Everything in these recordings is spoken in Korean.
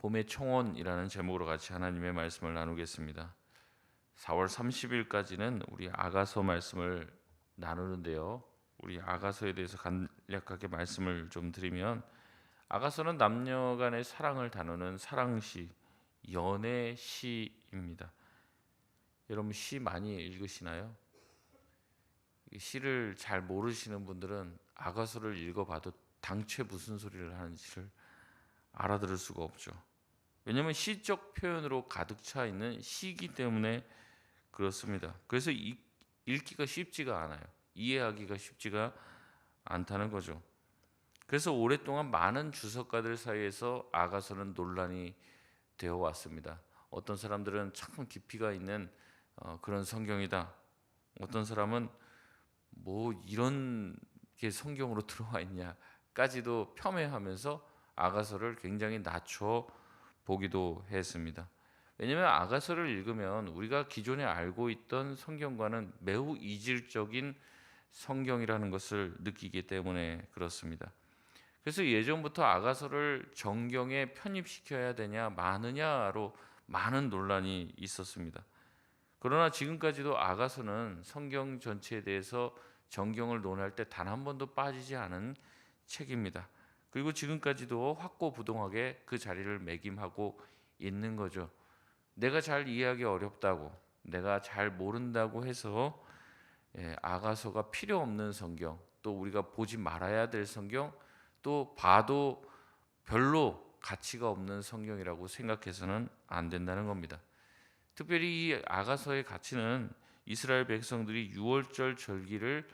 봄의 청원이라는 제목으로 같이 하나님의 말씀을 나누겠습니다. 4월 30일까지는 우리 아가서 말씀을 나누는데요. 우리 아가서에 대해서 간략하게 말씀을 좀 드리면 아가서는 남녀 간의 사랑을 다루는 사랑시, 연애 시입니다. 여러분 시 많이 읽으시나요? 이 시를 잘 모르시는 분들은 아가서를 읽어봐도 당최 무슨 소리를 하는지를 알아들을 수가 없죠. 왜냐하면 시적 표현으로 가득 차 있는 시기 때문에 그렇습니다. 그래서 이- 읽기가 쉽지가 않아요. 이해하기가 쉽지가 않다는 거죠. 그래서 오랫동안 많은 주석가들 사이에서 아가서는 논란이 되어 왔습니다. 어떤 사람들은 참 깊이가 있는 어, 그런 성경이다. 어떤 사람은 뭐 이런 게 성경으로 들어와 있냐까지도 폄훼하면서 아가서를 굉장히 낮춰 보기도 했습니다. 왜냐하면 아가서를 읽으면 우리가 기존에 알고 있던 성경과는 매우 이질적인 성경이라는 것을 느끼기 때문에 그렇습니다. 그래서 예전부터 아가서를 정경에 편입시켜야 되냐 마느냐로 많은 논란이 있었습니다. 그러나 지금까지도 아가서는 성경 전체에 대해서 정경을 논할 때 단 한 번도 빠지지 않은 책입니다. 그리고 지금까지도 확고부동하게 그 자리를 매김하고 있는 거죠. 내가 잘 이해하기 어렵다고, 내가 잘 모른다고 해서 예, 아가서가 필요 없는 성경, 또 우리가 보지 말아야 될 성경, 또 봐도 별로 가치가 없는 성경이라고 생각해서는 안 된다는 겁니다. 특별히 이 아가서의 가치는 이스라엘 백성들이 유월절 절기를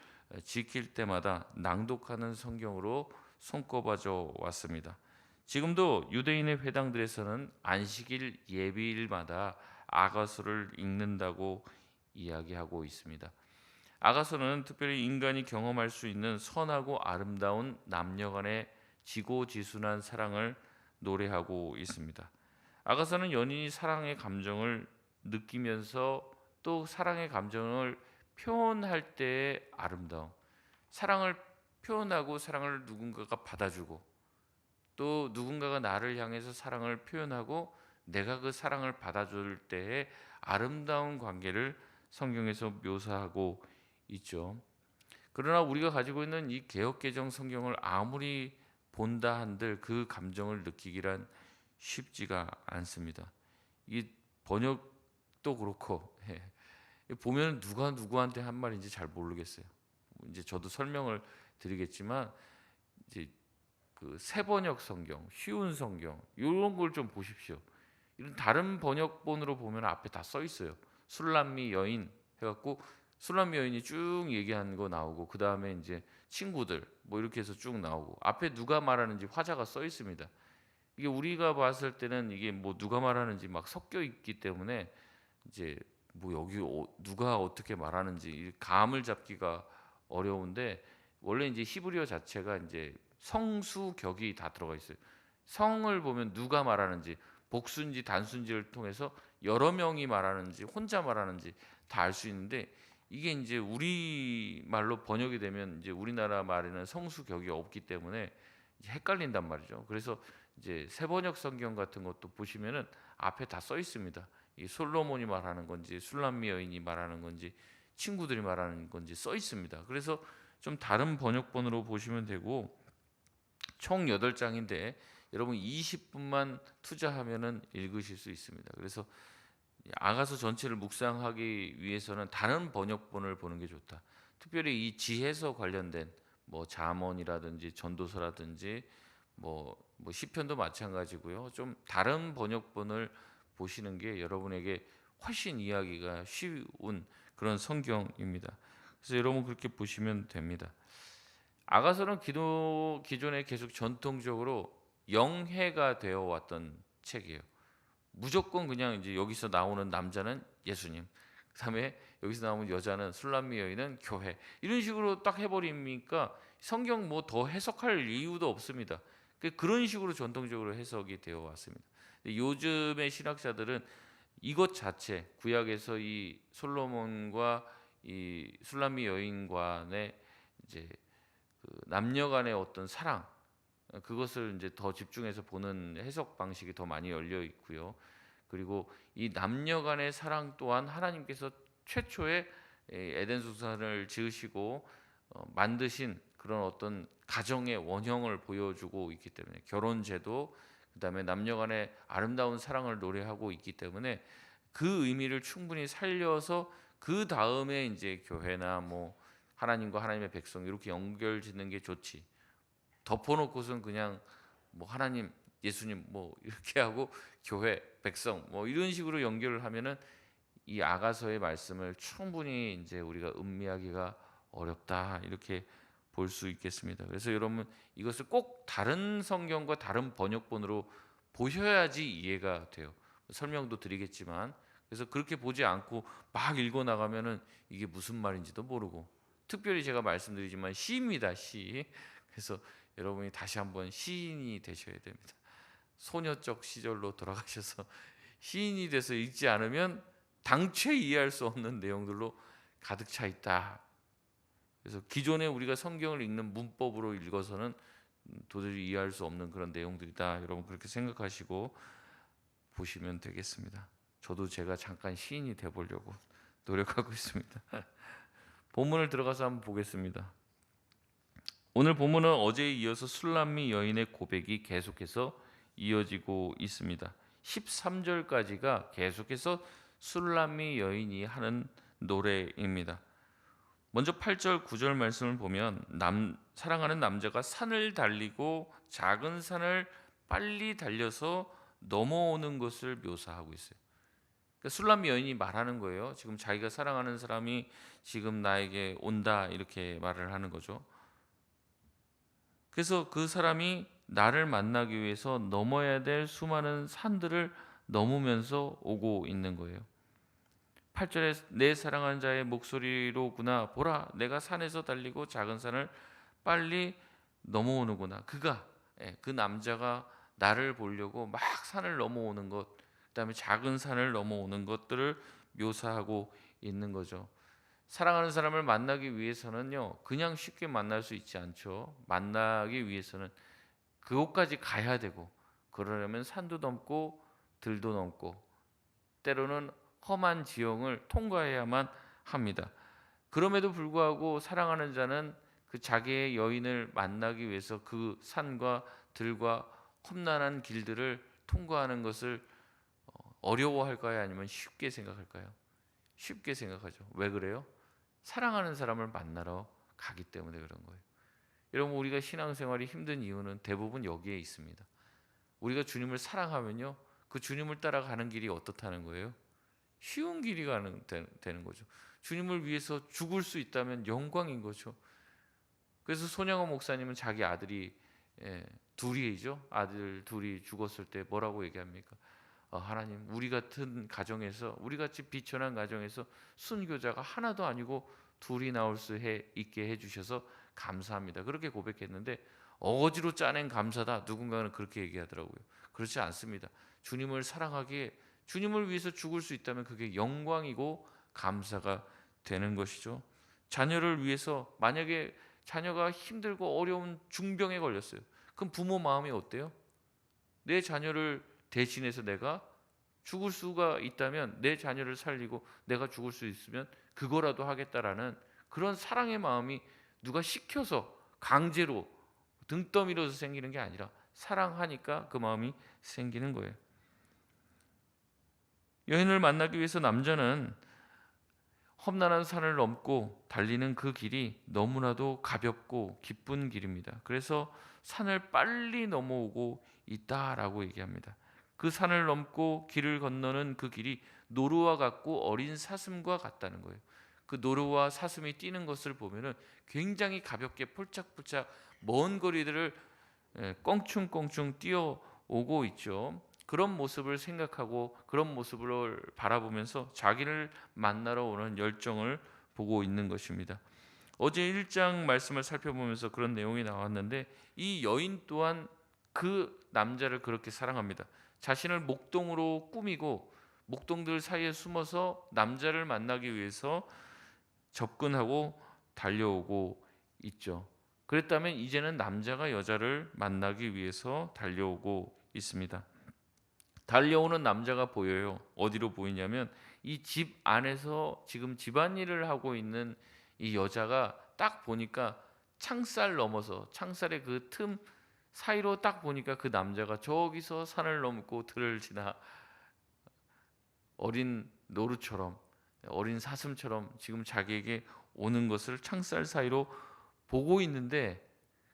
지킬 때마다 낭독하는 성경으로 손꼽아져 왔습니다. 지금도 유대인의 회당들에서는 안식일 예비일마다 아가서를 읽는다고 이야기하고 있습니다. 아가서는 특별히 인간이 경험할 수 있는 선하고 아름다운 남녀간의 지고지순한 사랑을 노래하고 있습니다. 아가서는 연인이 사랑의 감정을 느끼면서 또 사랑의 감정을 표현할 때의 아름다움, 사랑을 표현하고 사랑을 누군가가 받아주고 또 누군가가 나를 향해서 사랑을 표현하고 내가 그 사랑을 받아줄 때의 아름다운 관계를 성경에서 묘사하고 있죠. 그러나 우리가 가지고 있는 이 개혁개정 성경을 아무리 본다 한들 그 감정을 느끼기란 쉽지가 않습니다. 이 번역도 그렇고 예. 보면 누가 누구한테 한 말인지 잘 모르겠어요. 이제 저도 설명을 드리겠지만 이제 그 새 번역 성경, 쉬운 성경 이런 걸 좀 보십시오. 이런 다른 번역본으로 보면 앞에 다 써 있어요. 술람미 여인 해갖고 술람미 여인이 쭉 얘기한 거 나오고 그 다음에 이제 친구들 뭐 이렇게 해서 쭉 나오고 앞에 누가 말하는지 화자가 써 있습니다. 이게 우리가 봤을 때는 이게 뭐 누가 말하는지 막 섞여 있기 때문에 이제 뭐 여기 어- 누가 어떻게 말하는지 이 감을 잡기가 어려운데 원래 이제 히브리어 자체가 이제 성수격이 다 들어가 있어요. 성을 보면 누가 말하는지 복수인지 단수인지를 통해서 여러 명이 말하는지 혼자 말하는지 다 알 수 있는데 이게 이제 우리 말로 번역이 되면 이제 우리나라 말에는 성수격이 없기 때문에 헷갈린단 말이죠. 그래서 이제 세번역 성경 같은 것도 보시면은 앞에 다 써 있습니다. 이 솔로몬이 말하는 건지 술람미 여인이 말하는 건지 친구들이 말하는 건지 써 있습니다. 그래서 좀 다른 번역본으로 보시면 되고 총 8장인데 여러분 20분만 투자하면은 읽으실 수 있습니다. 그래서 이 아가서 전체를 묵상하기 위해서는 다른 번역본을 보는 게 좋다. 특별히 이 지혜서 관련된 뭐 잠언이라든지 전도서라든지 뭐, 뭐 시편도 마찬가지고요. 좀 다른 번역본을 보시는 게 여러분에게 훨씬 이해하기가 쉬운 그런 성경입니다. 그래서 여러분 그렇게 보시면 됩니다. 아가서는 기도 기존에 계속 전통적으로 영해가 되어 왔던 책이에요. 무조건 그냥 이제 여기서 나오는 남자는 예수님, 그다음에 여기서 나오는 여자는 술람미 여인은 교회 이런 식으로 딱 해버리니까 성경 뭐 더 해석할 이유도 없습니다. 그- 그런 식으로 전통적으로 해석이 되어 왔습니다. 요즘의 신학자들은 이것 자체 구약에서 이 솔로몬과 이 술람미 여인 간의 이제 그 남녀 간의 어떤 사랑 어, 그것을 이제 더 집중해서 보는 해석 방식이 더 많이 열려 있고요. 그리고 이 남녀 간의 사랑 또한 하나님께서 최초에 이 에덴 동산을 지으시고 어, 만드신 그런 어떤 가정의 원형을 보여주고 있기 때문에 결혼 제도 그다음에 남녀 간의 아름다운 사랑을 노래하고 있기 때문에 그 의미를 충분히 살려서 그 다음에 이제 교회나 뭐 하나님과 하나님의 백성 이렇게 연결 짓는 게 좋지. 덮어놓고선 그냥 뭐 하나님, 예수님 뭐 이렇게 하고 교회, 백성 뭐 이런 식으로 연결을 하면은 이 아가서의 말씀을 충분히 이제 우리가 음미하기가 어렵다 이렇게 볼 수 있겠습니다. 그래서 여러분 이것을 꼭 다른 성경과 다른 번역본으로 보셔야지 이해가 돼요. 설명도 드리겠지만 그래서 그렇게 보지 않고 막 읽어 나가면은 이게 무슨 말인지도 모르고 특별히 제가 말씀드리지만 시입니다 시. 그래서 여러분이 다시 한번 시인이 되셔야 됩니다. 소녀적 시절로 돌아가셔서 시인이 돼서 읽지 않으면 당최 이해할 수 없는 내용들로 가득 차 있다. 그래서 기존에 우리가 성경을 읽는 문법으로 읽어서는 도저히 이해할 수 없는 그런 내용들이다. 여러분 그렇게 생각하시고 보시면 되겠습니다. 저도 제가 잠깐 시인이 돼 보려고 노력하고 있습니다. 본문을 들어가서 한번 보겠습니다. 오늘 본문은 어제에 이어서 술람미 여인의 고백이 계속해서 이어지고 있습니다. 13절까지가 계속해서 술람미 여인이 하는 노래입니다. 먼저 8절 9절 말씀을 보면 남 사랑하는 남자가 산을 달리고 작은 산을 빨리 달려서 넘어오는 것을 묘사하고 있어요. 그러니까 술람미 여인이 말하는 거예요. 지금 자기가 사랑하는 사람이 지금 나에게 온다 이렇게 말을 하는 거죠. 그래서 그 사람이 나를 만나기 위해서 넘어야 될 수많은 산들을 넘으면서 오고 있는 거예요. 8절에 내 사랑하는 자의 목소리로구나 보라 내가 산에서 달리고 작은 산을 빨리 넘어오는구나 그가 예, 그 남자가 나를 보려고 막 산을 넘어오는 것 그다음에 작은 산을 넘어오는 것들을 묘사하고 있는 거죠. 사랑하는 사람을 만나기 위해서는요 그냥 쉽게 만날 수 있지 않죠. 만나기 위해서는 그곳까지 가야 되고 그러려면 산도 넘고 들도 넘고 때로는 험한 지형을 통과해야만 합니다. 그럼에도 불구하고 사랑하는 자는 그 자기의 여인을 만나기 위해서 그 산과 들과 험난한 길들을 통과하는 것을 어, 어려워할까요? 아니면 쉽게 생각할까요? 쉽게 생각하죠. 왜 그래요? 사랑하는 사람을 만나러 가기 때문에 그런 거예요. 여러분 우리가 신앙생활이 힘든 이유는 대부분 여기에 있습니다. 우리가 주님을 사랑하면요, 그 주님을 따라가는 길이 어떻다는 거예요? 쉬운 길이 가는 되는 거죠. 주님을 위해서 죽을 수 있다면 영광인 거죠. 그래서 손양호 목사님은 자기 아들이 예, 둘이죠. 아들 둘이 죽었을 때 뭐라고 얘기합니까? 어, 하나님, 우리 같은 가정에서 우리 같이 비천한 가정에서 순교자가 하나도 아니고 둘이 나올 수 해, 있게 해주셔서 감사합니다. 그렇게 고백했는데 어거지로 짜낸 감사다. 누군가는 그렇게 얘기하더라고요. 그렇지 않습니다. 주님을 사랑하기에 주님을 위해서 죽을 수 있다면 그게 영광이고 감사가 되는 것이죠. 자녀를 위해서 만약에 자녀가 힘들고 어려운 중병에 걸렸어요. 그럼 부모 마음이 어때요? 내 자녀를 대신해서 내가 죽을 수가 있다면 내 자녀를 살리고 내가 죽을 수 있으면 그거라도 하겠다라는 그런 사랑의 마음이 누가 시켜서 강제로 등 떠밀어서 생기는 게 아니라 사랑하니까 그 마음이 생기는 거예요. 여인을 만나기 위해서 남자는 험난한 산을 넘고 달리는 그 길이 너무나도 가볍고 기쁜 길입니다. 그래서 산을 빨리 넘어오고 있다라고 얘기합니다. 그 산을 넘고 길을 건너는 그 길이 노루와 같고 어린 사슴과 같다는 거예요. 그 노루와 사슴이 뛰는 것을 보면은 굉장히 가볍게 폴짝폴짝 먼 거리들을 예, 껑충껑충 뛰어오고 있죠. 그런 모습을 생각하고 그런 모습을 바라보면서 자기를 만나러 오는 열정을 보고 있는 것입니다. 어제 1장 말씀을 살펴보면서 그런 내용이 나왔는데 이 여인 또한 그 남자를 그렇게 사랑합니다. 자신을 목동으로 꾸미고 목동들 사이에 숨어서 남자를 만나기 위해서 접근하고 달려오고 있죠. 그랬다면 이제는 남자가 여자를 만나기 위해서 달려오고 있습니다. 달려오는 남자가 보여요. 어디로 보이냐면 이 집 안에서 지금 집안일을 하고 있는 이 여자가 딱 보니까 창살 넘어서 창살의 그 틈 사이로 딱 보니까 그 남자가 저기서 산을 넘고 들을 지나 어린 노루처럼 어린 사슴처럼 지금 자기에게 오는 것을 창살 사이로 보고 있는데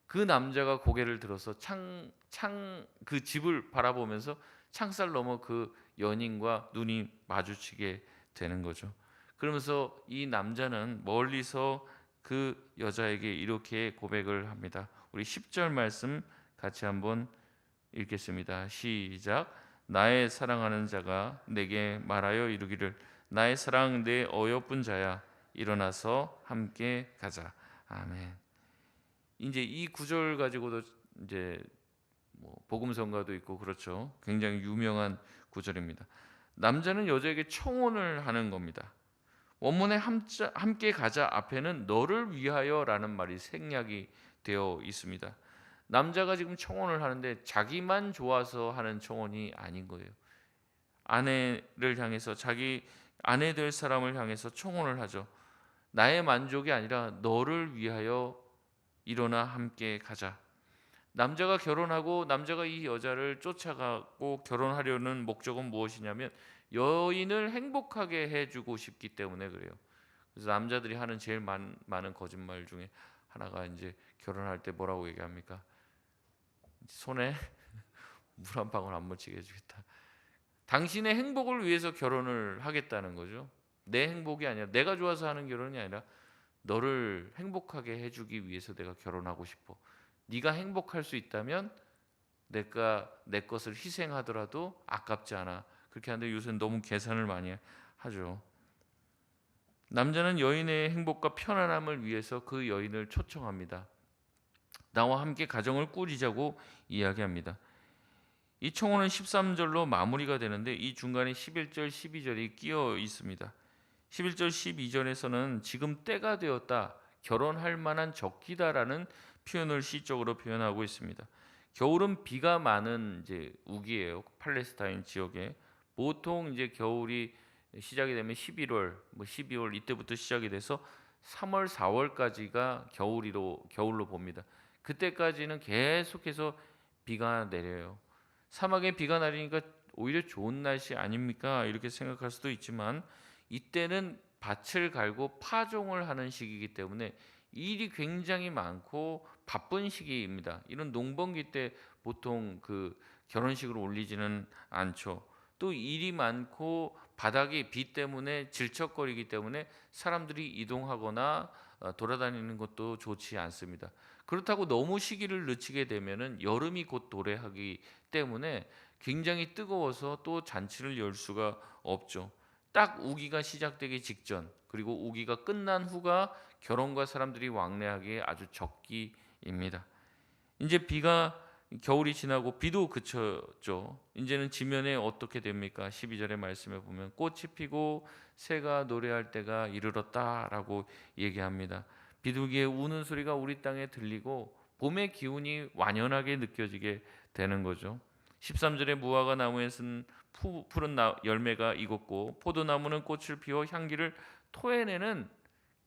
그 남자가 고개를 들어서 창 창 그 집을 바라보면서 창살 넘어 그 연인과 눈이 마주치게 되는 거죠. 그러면서 이 남자는 멀리서 그 여자에게 이렇게 고백을 합니다. 우리 10절 말씀 같이 한번 읽겠습니다. 시작. 나의 사랑하는 자가 내게 말하여 이르기를 나의 사랑 내 어여쁜 자야 일어나서 함께 가자. 아멘. 이제 이 구절 가지고도 이제 뭐 복음성가도 있고 그렇죠. 굉장히 유명한 구절입니다. 남자는 여자에게 청혼을 하는 겁니다. 원문에 함께 가자 앞에는 너를 위하여라는 말이 생략이 되어 있습니다. 남자가 지금 청혼을 하는데 자기만 좋아서 하는 청혼이 아닌 거예요. 아내를 향해서 자기 아내 될 사람을 향해서 청혼을 하죠. 나의 만족이 아니라 너를 위하여 일어나 함께 가자. 남자가 결혼하고 남자가 이 여자를 쫓아가고 결혼하려는 목적은 무엇이냐면 여인을 행복하게 해주고 싶기 때문에 그래요. 그래서 남자들이 하는 제일 많, 많은 거짓말 중에 하나가 이제 결혼할 때 뭐라고 얘기합니까? 손에 물 한 방울 안 묻히게 해주겠다. 당신의 행복을 위해서 결혼을 하겠다는 거죠. 내 행복이 아니라 내가 좋아서 하는 결혼이 아니라 너를 행복하게 해주기 위해서 내가 결혼하고 싶어. 네가 행복할 수 있다면 내가 내 것을 희생하더라도 아깝지 않아. 그렇게 하는데 요새는 너무 계산을 많이 하죠. 남자는 여인의 행복과 편안함을 위해서 그 여인을 초청합니다. 나와 함께 가정을 꾸리자고 이야기합니다. 이 청혼은 13절로 마무리가 되는데 이 중간에 11절, 12절이 끼어 있습니다. 11절, 12절에서는 지금 때가 되었다. 결혼할 만한 적기다라는 표현을 시적으로 표현하고 있습니다. 겨울은 비가 많은 이제 우기예요. 팔레스타인 지역에 보통 이제 겨울이 시작이 되면 11월, 뭐 12월 이때부터 시작이 돼서 3월, 4월까지가 겨울이로 겨울로 봅니다. 그때까지는 계속해서 비가 내려요. 사막에 비가 내리니까 오히려 좋은 날씨 아닙니까? 이렇게 생각할 수도 있지만 이때는 밭을 갈고 파종을 하는 시기이기 때문에 일이 굉장히 많고 바쁜 시기입니다. 이런 농번기 때 보통 그 결혼식을 올리지는 않죠. 또 일이 많고 바닥이 비 때문에 질척거리기 때문에 사람들이 이동하거나 어, 돌아다니는 것도 좋지 않습니다. 그렇다고 너무 시기를 늦추게 되면은 여름이 곧 도래하기 때문에 굉장히 뜨거워서 또 잔치를 열 수가 없죠. 딱 우기가 시작되기 직전 그리고 우기가 끝난 후가 결혼과 사람들이 왕래하기에 아주 적기입니다. 이제 비가 겨울이 지나고 비도 그쳤죠. 이제는 지면에 어떻게 됩니까? 12절의 말씀에 보면 꽃이 피고 새가 노래할 때가 이르렀다라고 얘기합니다. 비둘기의 우는 소리가 우리 땅에 들리고 봄의 기운이 완연하게 느껴지게 되는 거죠. 13절에 무화과 나무에서는 푸른 열매가 익었고 포도나무는 꽃을 피워 향기를 토해내는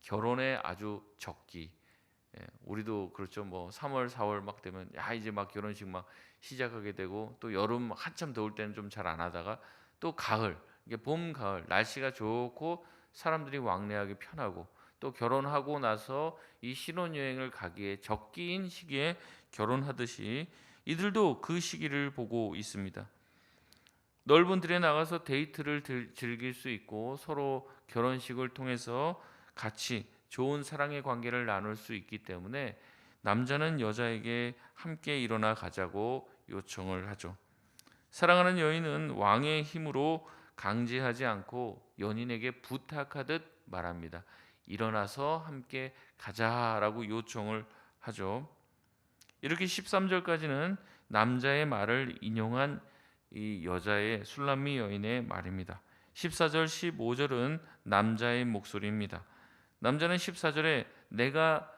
결혼의 아주 적기. 예, 우리도 그렇죠. 뭐 3월, 4월 막 되면 야 이제 막 결혼식 막 시작하게 되고 또 여름 한참 더울 때는 좀 잘 안 하다가 또 가을, 이게 봄, 가을 날씨가 좋고 사람들이 왕래하기 편하고 또 결혼하고 나서 이 신혼여행을 가기에 적기인 시기에 결혼하듯이 이들도 그 시기를 보고 있습니다. 넓은 들에 나가서 데이트를 즐길 수 있고 서로 결혼식을 통해서 같이 좋은 사랑의 관계를 나눌 수 있기 때문에 남자는 여자에게 함께 일어나 가자고 요청을 하죠. 사랑하는 여인은 왕의 힘으로 강제하지 않고 연인에게 부탁하듯 말합니다. 일어나서 함께 가자라고 요청을 하죠. 이렇게 13절까지는 남자의 말을 인용한 이 여자의 술람미 여인의 말입니다. 14절 15절은 남자의 목소리입니다. 남자는 14절에 내가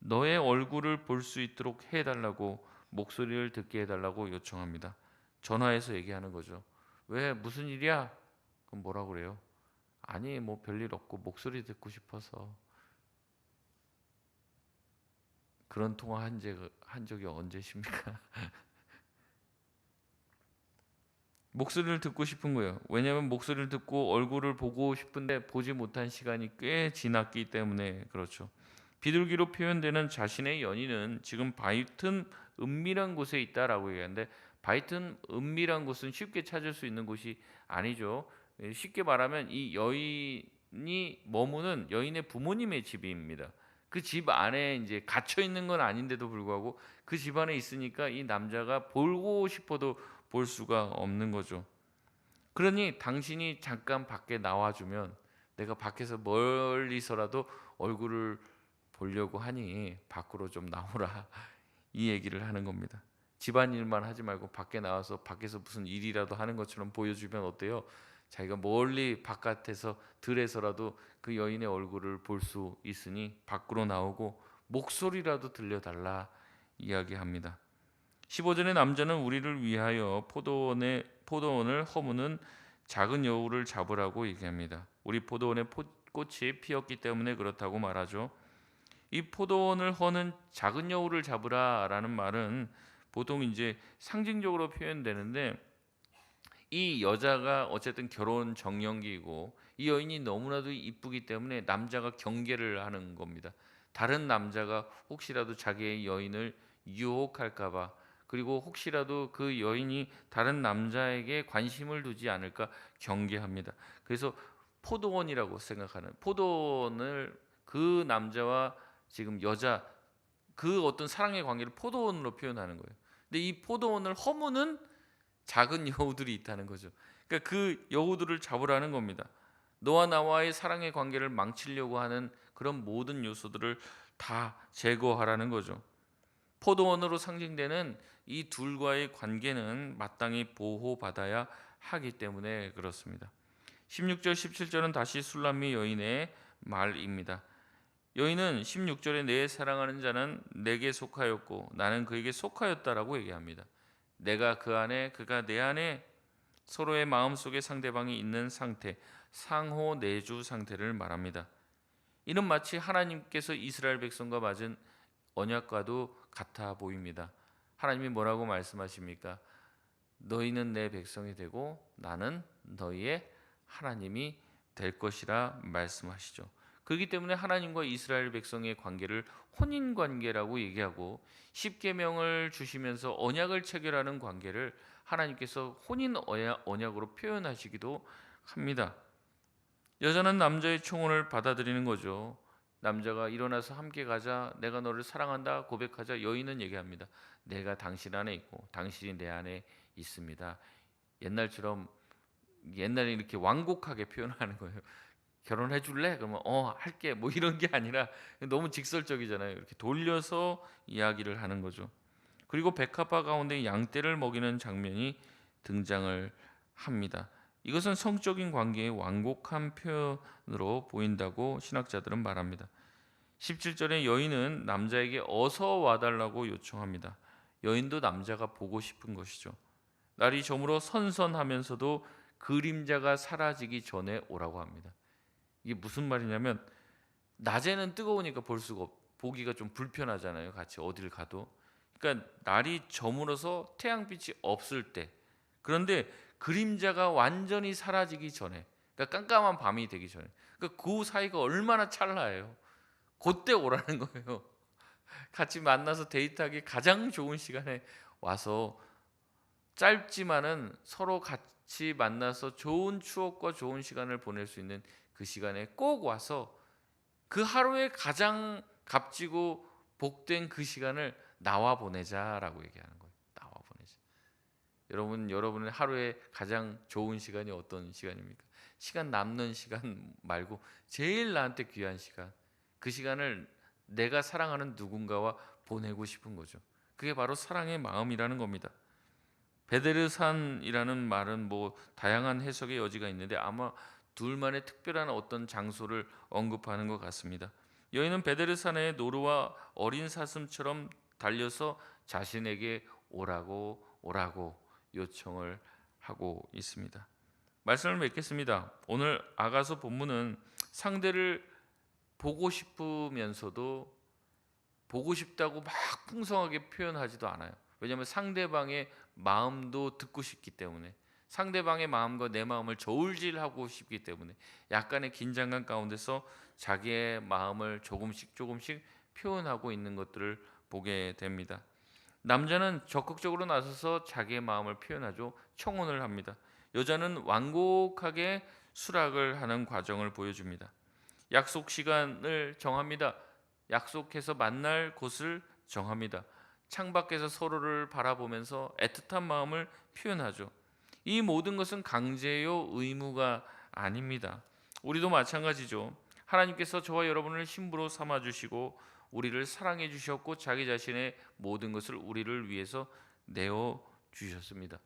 너의 얼굴을 볼 수 있도록 해 달라고 목소리를 듣게 해 달라고 요청합니다. 전화해서 얘기하는 거죠. 왜 무슨 일이야? 그럼 뭐라 그래요? 아니 뭐 별일 없고 목소리 듣고 싶어서 그런 통화 한, 적, 한 적이 언제십니까? 목소리를 듣고 싶은 거예요. 왜냐하면 목소리를 듣고 얼굴을 보고 싶은데 보지 못한 시간이 꽤 지났기 때문에 그렇죠. 비둘기로 표현되는 자신의 연인은 지금 바이튼 은밀한 곳에 있다라고 얘기하는데 바이튼 은밀한 곳은 쉽게 찾을 수 있는 곳이 아니죠. 예, 쉽게 말하면 이 여인이 머무는 여인의 부모님의 집입니다. 그 집 안에 이제 갇혀 있는 건 아닌데도 불구하고 그 집 안에 있으니까 이 남자가 보고 싶어도 볼 수가 없는 거죠. 그러니 당신이 잠깐 밖에 나와주면 내가 밖에서 멀리서라도 얼굴을 보려고 하니 밖으로 좀 나오라 이 얘기를 하는 겁니다. 집안일만 하지 말고 밖에 나와서 밖에서 무슨 일이라도 하는 것처럼 보여주면 어때요? 자기가 멀리 바깥에서 들에서라도 그 여인의 얼굴을 볼 수 있으니 밖으로 나오고 목소리라도 들려달라 이야기합니다. 15절의 남자는 우리를 위하여 포도원의 포도원을 허무는 작은 여우를 잡으라고 얘기합니다. 우리 포도원에 포, 꽃이 피었기 때문에 그렇다고 말하죠. 이 포도원을 허는 작은 여우를 잡으라라는 말은 보통 이제 상징적으로 표현되는데 이 여자가 어쨌든 결혼 정년기이고 이 여인이 너무나도 이쁘기 때문에 남자가 경계를 하는 겁니다. 다른 남자가 혹시라도 자기의 여인을 유혹할까봐 그리고 혹시라도 그 여인이 다른 남자에게 관심을 두지 않을까 경계합니다. 그래서 포도원이라고 생각하는 포도원을 그 남자와 지금 여자 그 어떤 사랑의 관계를 포도원으로 표현하는 거예요. 근데 이 포도원을 허무는 작은 여우들이 있다는 거죠. 그러니까 그 여우들을 잡으라는 겁니다. 너와 나와의 사랑의 관계를 망치려고 하는 그런 모든 요소들을 다 제거하라는 거죠. 포도원으로 상징되는 이 둘과의 관계는 마땅히 보호받아야 하기 때문에 그렇습니다. 16절 17절은 다시 술람미 여인의 말입니다. 여인은 16절에 내 사랑하는 자는 내게 속하였고 나는 그에게 속하였다라고 얘기합니다. 내가 그 안에 그가 내 안에 서로의 마음속에 상대방이 있는 상태, 상호 내주 상태를 말합니다. 이는 마치 하나님께서 이스라엘 백성과 맺은 언약과도 같아 보입니다. 하나님이 뭐라고 말씀하십니까? 너희는 내 백성이 되고 나는 너희의 하나님이 될 것이라 말씀하시죠. 그렇기 때문에 하나님과 이스라엘 백성의 관계를 혼인 관계라고 얘기하고 십계명을 주시면서 언약을 체결하는 관계를 하나님께서 혼인 언약으로 표현하시기도 합니다. 여자는 남자의 청혼을 받아들이는 거죠. 남자가 일어나서 함께 가자. 내가 너를 사랑한다. 고백하자. 여인은 얘기합니다. 내가 당신 안에 있고 당신이 내 안에 있습니다. 옛날처럼 옛날에 이렇게 완곡하게 표현하는 거예요. 결혼해 줄래? 그러면 어 할게 뭐 이런 게 아니라 너무 직설적이잖아요. 이렇게 돌려서 이야기를 하는 거죠. 그리고 백합화 가운데 양떼를 먹이는 장면이 등장을 합니다. 이것은 성적인 관계의 완곡한 표현으로 보인다고 신학자들은 말합니다. 17절에 여인은 남자에게 어서 와달라고 요청합니다. 여인도 남자가 보고 싶은 것이죠. 날이 저물어 선선하면서도 그림자가 사라지기 전에 오라고 합니다. 이게 무슨 말이냐면 낮에는 뜨거우니까 볼 수가 없, 보기가 좀 불편하잖아요. 같이 어디를 가도. 그러니까 날이 저물어서 태양빛이 없을 때. 그런데 그림자가 완전히 사라지기 전에. 그러니까 깜깜한 밤이 되기 전에. 그러니까 그 사이가 얼마나 찰나예요. 그때 오라는 거예요. 같이 만나서 데이트하기 가장 좋은 시간에 와서 짧지만은 서로 같이 만나서 좋은 추억과 좋은 시간을 보낼 수 있는 그 시간에 꼭 와서 그 하루에 가장 값지고 복된 그 시간을 나와 보내자라고 얘기하는 거예요. 나와 보내자. 여러분, 여러분의 하루에 가장 좋은 시간이 어떤 시간입니까? 시간 남는 시간 말고 제일 나한테 귀한 시간. 그 시간을 내가 사랑하는 누군가와 보내고 싶은 거죠. 그게 바로 사랑의 마음이라는 겁니다. 베데르산이라는 말은 뭐 다양한 해석의 여지가 있는데 아마 둘만의 특별한 어떤 장소를 언급하는 것 같습니다. 여인은 베데르산의 노루와 어린 사슴처럼 달려서 자신에게 오라고 오라고 요청을 하고 있습니다. 말씀을 맺겠습니다. 오늘 아가서 본문은 상대를 보고 싶으면서도 보고 싶다고 막 풍성하게 표현하지도 않아요. 왜냐하면 상대방의 마음도 듣고 싶기 때문에 상대방의 마음과 내 마음을 저울질하고 싶기 때문에 약간의 긴장감 가운데서 자기의 마음을 조금씩 조금씩 표현하고 있는 것들을 보게 됩니다. 남자는 적극적으로 나서서 자기의 마음을 표현하죠. 청혼을 합니다. 여자는 완곡하게 수락을 하는 과정을 보여줍니다. 약속 시간을 정합니다. 약속해서 만날 곳을 정합니다. 창밖에서 서로를 바라보면서 애틋한 마음을 표현하죠. 이 모든 것은 강제요 의무가 아닙니다. 우리도 마찬가지죠. 하나님께서 저와 여러분을 신부로 삼아 주시고 우리를 사랑해 주셨고 자기 자신의 모든 것을 우리를 위해서 내어 주셨습니다.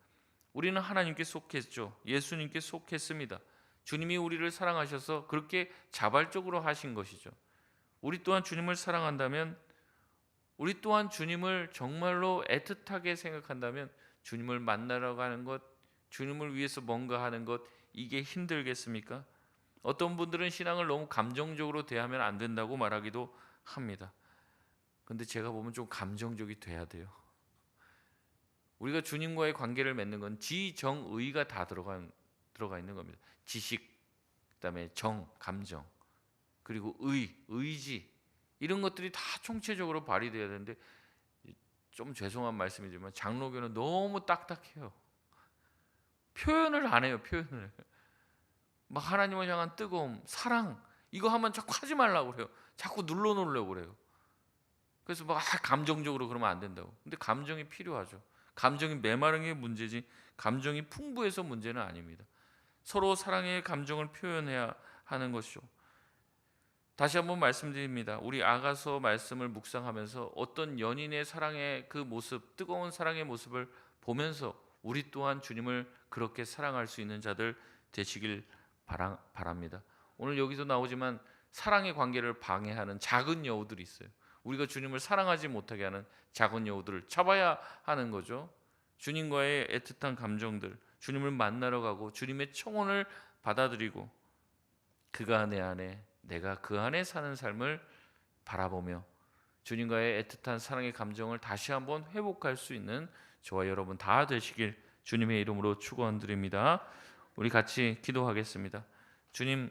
우리는 하나님께 속했죠. 예수님께 속했습니다. 주님이 우리를 사랑하셔서 그렇게 자발적으로 하신 것이죠. 우리 또한 주님을 사랑한다면 우리 또한 주님을 정말로 애틋하게 생각한다면 주님을 만나러 가는 것, 주님을 위해서 뭔가 하는 것 이게 힘들겠습니까? 어떤 분들은 신앙을 너무 감정적으로 대하면 안 된다고 말하기도 합니다. 근데 제가 보면 좀 감정적이 돼야 돼요. 우리가 주님과의 관계를 맺는 건 지정의가 다 들어간 들어가 있는 겁니다. 지식, 그다음에 정, 감정, 그리고 의, 의지 이런 것들이 다 총체적으로 발휘돼야 되는데 좀 죄송한 말씀이지만 장로교는 너무 딱딱해요. 표현을 안 해요. 표현을 막 하나님을 향한 뜨거움, 사랑 이거 하면 자꾸 하지 말라고 그래요. 자꾸 눌러 놓으려고 그래요. 그래서 막 감정적으로 그러면 안 된다고. 근데 감정이 필요하죠. 감정이 메마른 게 문제지 감정이 풍부해서 문제는 아닙니다. 서로 사랑의 감정을 표현해야 하는 것이죠. 다시 한번 말씀드립니다. 우리 아가서 말씀을 묵상하면서 어떤 연인의 사랑의 그 모습, 뜨거운 사랑의 모습을 보면서 우리 또한 주님을 그렇게 사랑할 수 있는 자들 되시길 바랍니다. 오늘 여기서 나오지만 사랑의 관계를 방해하는 작은 여우들이 있어요. 우리가 주님을 사랑하지 못하게 하는 작은 여우들을 잡아야 하는 거죠. 주님과의 애틋한 감정들, 주님을 만나러 가고 주님의 청혼을 받아들이고 그가 내 안에 내가 그 안에 사는 삶을 바라보며 주님과의 애틋한 사랑의 감정을 다시 한번 회복할 수 있는 저와 여러분 다 되시길 주님의 이름으로 축원드립니다. 우리 같이 기도하겠습니다. 주님